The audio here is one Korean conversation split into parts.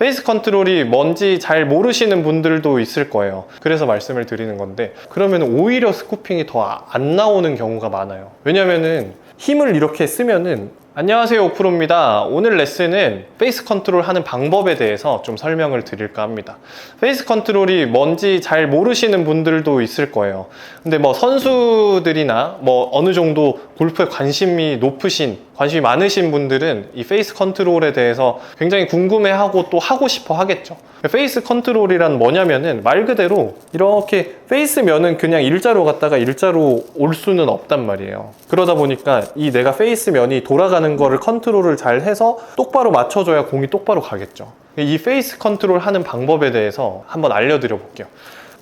페이스 컨트롤이 뭔지 잘 모르시는 분들도 있을 거예요. 그래서 말씀을 드리는 건데 그러면 오히려 스쿠핑이 더 안 나오는 경우가 많아요. 왜냐면은 힘을 이렇게 쓰면은 안녕하세요 오프로입니다. 오늘 레슨은 페이스 컨트롤 하는 방법에 대해서 좀 설명을 드릴까 합니다. 페이스 컨트롤이 뭔지 잘 모르시는 분들도 있을 거예요. 근데 뭐 선수들이나 뭐 어느 정도 골프에 관심이 높으신, 관심이 많으신 분들은 이 페이스 컨트롤에 대해서 굉장히 궁금해하고 또 하고 싶어 하겠죠. 페이스 컨트롤이란 뭐냐면은 말 그대로 이렇게 페이스 면은 그냥 일자로 갔다가 일자로 올 수는 없단 말이에요. 그러다 보니까 이 내가 페이스 면이 돌아가는 거를 컨트롤을 잘 해서 똑바로 맞춰줘야 공이 똑바로 가겠죠. 이 페이스 컨트롤 하는 방법에 대해서 한번 알려드려 볼게요.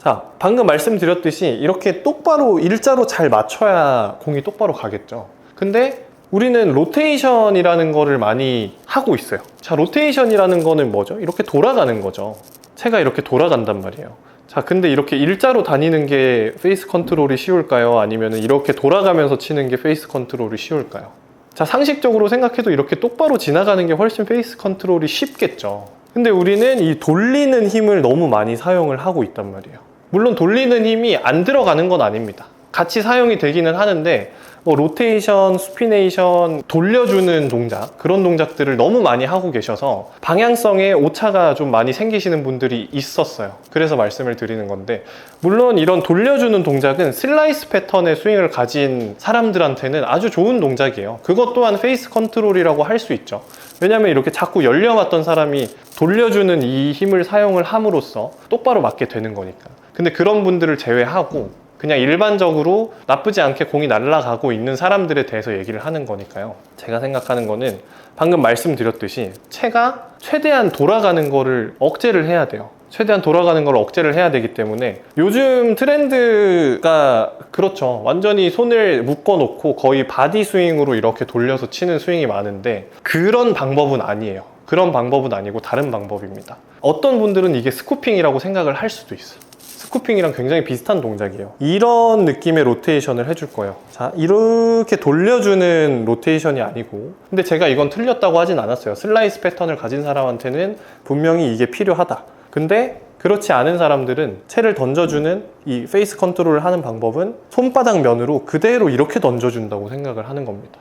자, 방금 말씀드렸듯이 이렇게 똑바로 일자로 잘 맞춰야 공이 똑바로 가겠죠. 근데 우리는 로테이션이라는 거를 많이 하고 있어요. 자, 로테이션이라는 거는 뭐죠? 이렇게 돌아가는 거죠. 채가 이렇게 돌아간단 말이에요. 자, 근데 이렇게 일자로 다니는 게 페이스 컨트롤이 쉬울까요? 아니면 이렇게 돌아가면서 치는 게 페이스 컨트롤이 쉬울까요? 자, 상식적으로 생각해도 이렇게 똑바로 지나가는 게 훨씬 페이스 컨트롤이 쉽겠죠. 근데 우리는 이 돌리는 힘을 너무 많이 사용을 하고 있단 말이에요. 물론 돌리는 힘이 안 들어가는 건 아닙니다. 같이 사용이 되기는 하는데 뭐 로테이션, 스피네이션, 돌려주는 동작 그런 동작들을 너무 많이 하고 계셔서 방향성에 오차가 좀 많이 생기시는 분들이 있었어요. 그래서 말씀을 드리는 건데 물론 이런 돌려주는 동작은 슬라이스 패턴의 스윙을 가진 사람들한테는 아주 좋은 동작이에요. 그것 또한 페이스 컨트롤이라고 할 수 있죠. 왜냐하면 이렇게 자꾸 열려왔던 사람이 돌려주는 이 힘을 사용을 함으로써 똑바로 맞게 되는 거니까. 근데 그런 분들을 제외하고 그냥 일반적으로 나쁘지 않게 공이 날아가고 있는 사람들에 대해서 얘기를 하는 거니까요. 제가 생각하는 거는 방금 말씀드렸듯이 채가 최대한 돌아가는 거를 억제를 해야 돼요. 최대한 돌아가는 걸 억제를 해야 되기 때문에 요즘 트렌드가 그렇죠. 완전히 손을 묶어 놓고 거의 바디 스윙으로 이렇게 돌려서 치는 스윙이 많은데 그런 방법은 아니에요. 그런 방법은 아니고 다른 방법입니다. 어떤 분들은 이게 스쿠핑이라고 생각을 할 수도 있어요. 스쿠핑이랑 굉장히 비슷한 동작이에요. 이런 느낌의 로테이션을 해줄 거예요. 자, 이렇게 돌려주는 로테이션이 아니고. 근데 제가 이건 틀렸다고 하진 않았어요. 슬라이스 패턴을 가진 사람한테는 분명히 이게 필요하다. 근데 그렇지 않은 사람들은 채를 던져주는 이 페이스 컨트롤을 하는 방법은 손바닥 면으로 그대로 이렇게 던져준다고 생각을 하는 겁니다.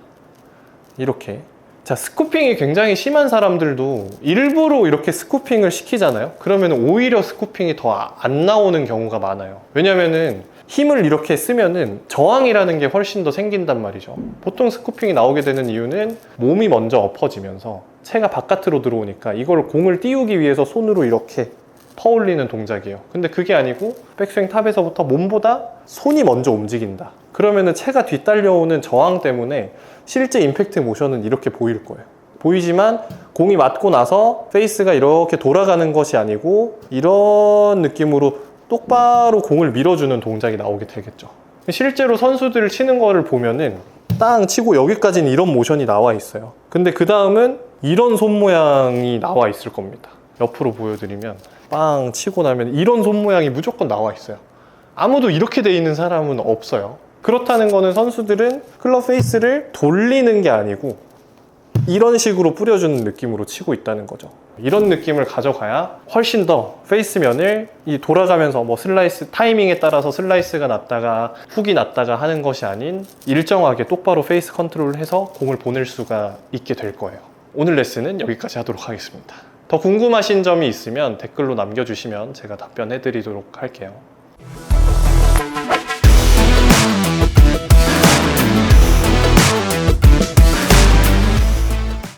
이렇게. 자, 스쿠핑이 굉장히 심한 사람들도 일부러 이렇게 스쿠핑을 시키잖아요? 그러면 오히려 스쿠핑이 더 안 나오는 경우가 많아요. 왜냐면은 힘을 이렇게 쓰면은 저항이라는 게 훨씬 더 생긴단 말이죠. 보통 스쿠핑이 나오게 되는 이유는 몸이 먼저 엎어지면서 채가 바깥으로 들어오니까 이걸 공을 띄우기 위해서 손으로 이렇게 퍼올리는 동작이에요. 근데 그게 아니고 백스윙 탑에서부터 몸보다 손이 먼저 움직인다. 그러면은 채가 뒤딸려오는 저항 때문에 실제 임팩트 모션은 이렇게 보일 거예요. 보이지만 공이 맞고 나서 페이스가 이렇게 돌아가는 것이 아니고 이런 느낌으로 똑바로 공을 밀어주는 동작이 나오게 되겠죠. 실제로 선수들 치는 거를 보면은 땅 치고 여기까지는 이런 모션이 나와 있어요. 근데 그 다음은 이런 손 모양이 나와 있을 겁니다. 옆으로 보여드리면 빵 치고 나면 이런 손 모양이 무조건 나와 있어요. 아무도 이렇게 돼 있는 사람은 없어요. 그렇다는 거는 선수들은 클럽 페이스를 돌리는 게 아니고 이런 식으로 뿌려주는 느낌으로 치고 있다는 거죠. 이런 느낌을 가져가야 훨씬 더 페이스면을 이 돌아가면서 뭐 슬라이스 타이밍에 따라서 슬라이스가 났다가 훅이 났다가 하는 것이 아닌 일정하게 똑바로 페이스 컨트롤을 해서 공을 보낼 수가 있게 될 거예요. 오늘 레슨은 여기까지 하도록 하겠습니다. 더 궁금하신 점이 있으면 댓글로 남겨주시면 제가 답변해 드리도록 할게요.